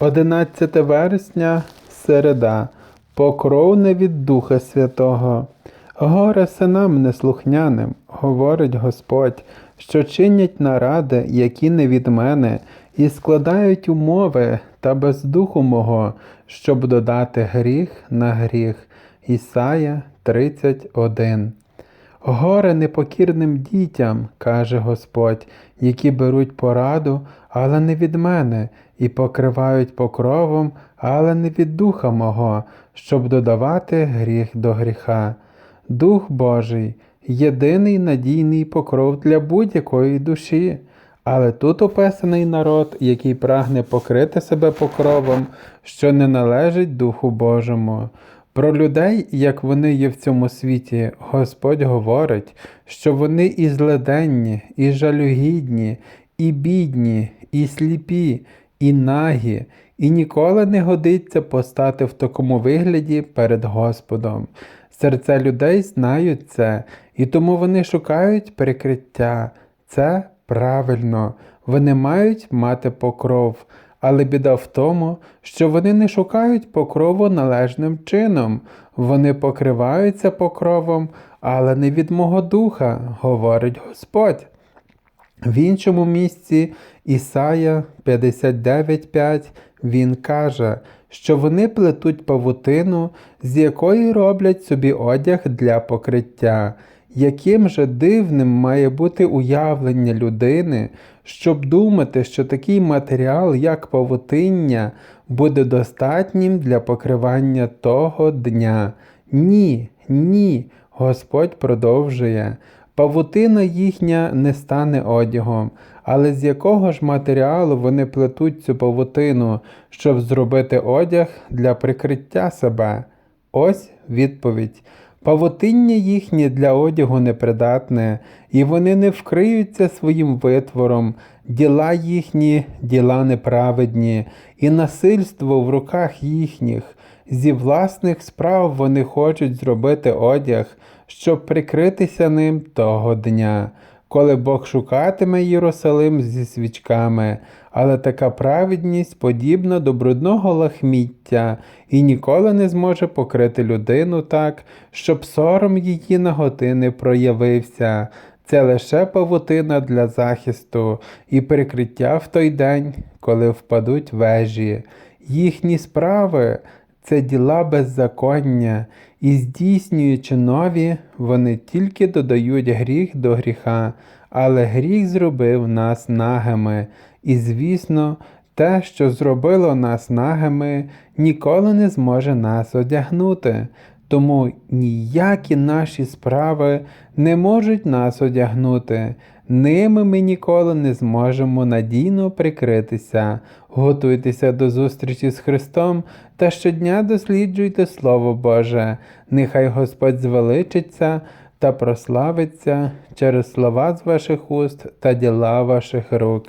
11 вересня, середа, покров не від Духа Святого. Горе синам неслухняним, говорить Господь, що чинять наради, які не від мене, і складають умови та без духу мого, щоб додати гріх на гріх. Ісая 31 Горе непокірним дітям, каже Господь, які беруть пораду, але не від мене, і покривають покровом, але не від духа мого, щоб додавати гріх до гріха. Дух Божий єдиний надійний покров для будь-якої душі. Але тут описаний народ, який прагне покрити себе покровом, що не належить Духу Божому. Про людей, як вони є в цьому світі, Господь говорить, що вони і зледенні, і жалюгідні, і бідні, і сліпі, і нагі, і ніколи не годиться постати в такому вигляді перед Господом. Серця людей знають це, і тому вони шукають прикриття. Це правильно, вони мають мати покров. Але біда в тому, що вони не шукають покрову належним чином, вони покриваються покровом, але не від мого духа, говорить Господь. В іншому місці Ісая 59.5 він каже, що вони плетуть павутину, з якої роблять собі одяг для покриття. Яким же дивним має бути уявлення людини, щоб думати, що такий матеріал, як павутиння, буде достатнім для покривання того дня? Ні, ні, Господь продовжує. Павутина їхня не стане одягом, але з якого ж матеріалу вони плетуть цю павутину, щоб зробити одяг для прикриття себе? Ось відповідь. Павутиння їхнє для одягу непридатне, і вони не вкриються своїм витвором, діла їхні, діла неправедні, і насильство в руках їхніх. Зі власних справ вони хочуть зробити одяг, щоб прикритися ним того дня, коли Бог шукатиме Єрусалим зі свічками, але така праведність подібна до брудного лахміття і ніколи не зможе покрити людину так, щоб сором її наготи не проявився. Це лише павутина для захисту і прикриття в той день, коли впадуть вежі. Їхні справи це діла беззаконня, і здійснюючи нові, вони тільки додають гріх до гріха, але гріх зробив нас нагими, і, звісно, те, що зробило нас нагими, ніколи не зможе нас одягнути. Тому ніякі наші справи не можуть нас одягнути, ними ми ніколи не зможемо надійно прикритися. Готуйтеся до зустрічі з Христом та щодня досліджуйте Слово Боже. Нехай Господь звеличиться та прославиться через слова з ваших уст та діла ваших рук.